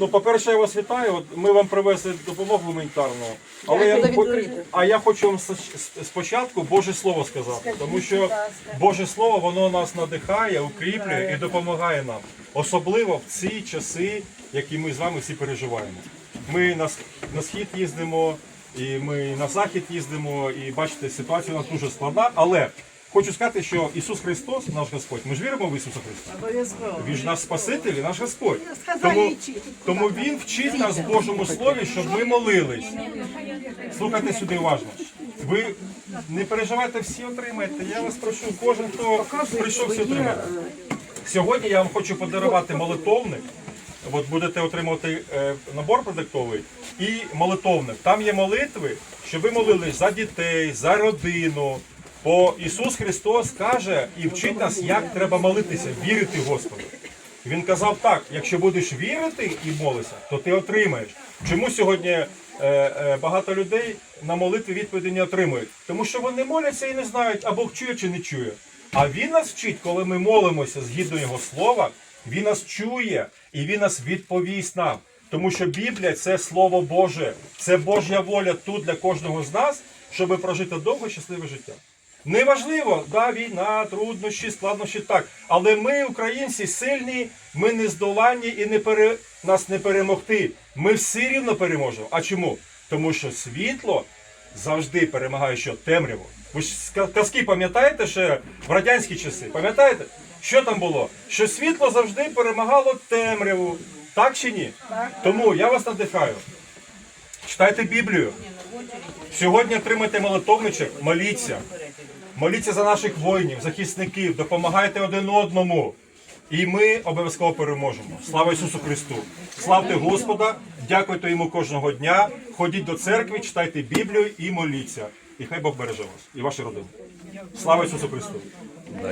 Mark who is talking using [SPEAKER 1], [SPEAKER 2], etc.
[SPEAKER 1] Ну, по-перше, я вас вітаю. От ми вам привезли допомогу гуманітарну. Але я, хо-
[SPEAKER 2] відкрити.
[SPEAKER 1] а я хочу вам с- спочатку Боже Слово сказати, тому що Боже Слово воно нас надихає, укріплює і допомагає нам. Особливо в ці часи, які ми з вами всі переживаємо. Ми на, с- на схід їздимо, і ми на захід їздимо, і бачите, ситуація у нас дуже складна. Але хочу сказати, що Ісус Христос, наш Господь, ми ж віримо в Ісуса Христа. Він ж наш Спаситель і наш Господь. Тому, тому Він вчить нас в Божому Слові, щоб ми молились. Слухайте сюди уважно. Ви не переживайте, всі отримаєте. Я вас прошу, кожен, хто прийшов, всі отримає. Сьогодні я вам хочу подарувати молитовник. От будете отримувати е, набор продуктовий і молитовник. Там є молитви, щоб ви молились за дітей, за родину. Бо Ісус Христос каже і вчить нас, як треба молитися, вірити в Господа. Він казав так: якщо будеш вірити і молишся, то ти отримаєш. Чому сьогодні е, е, багато людей на молитві відповіді не отримують? Тому що вони моляться і не знають, а Бог чує чи не чує. А він нас вчить, коли ми молимося згідно його слова, він нас чує і він нас відповість нам. Тому що Біблія це Слово Боже, це Божя воля тут для кожного з нас, щоб прожити довге щасливе життя. Неважливо, да, війна, труднощі, складнощі, так. Але ми, українці, сильні, ми не здоланні і не пере... нас не перемогти. Ми все рівно переможемо. А чому? Тому що світло завжди перемагає що темряву. Ви ж казки пам'ятаєте ще в радянські часи? Пам'ятаєте? Що там було? Що світло завжди перемагало темряву. Так чи ні? Тому я вас надихаю. Читайте Біблію. Сьогодні отримайте молитовничок, моліться. Моліться за наших воїнів, захисників, допомагайте один одному. І ми обов'язково переможемо. Слава Ісусу Христу! Славте Господа, дякуйте йому кожного дня. Ходіть до церкви, читайте Біблію і моліться. І хай Бог береже вас і ваші родини. Слава Ісусу Христу!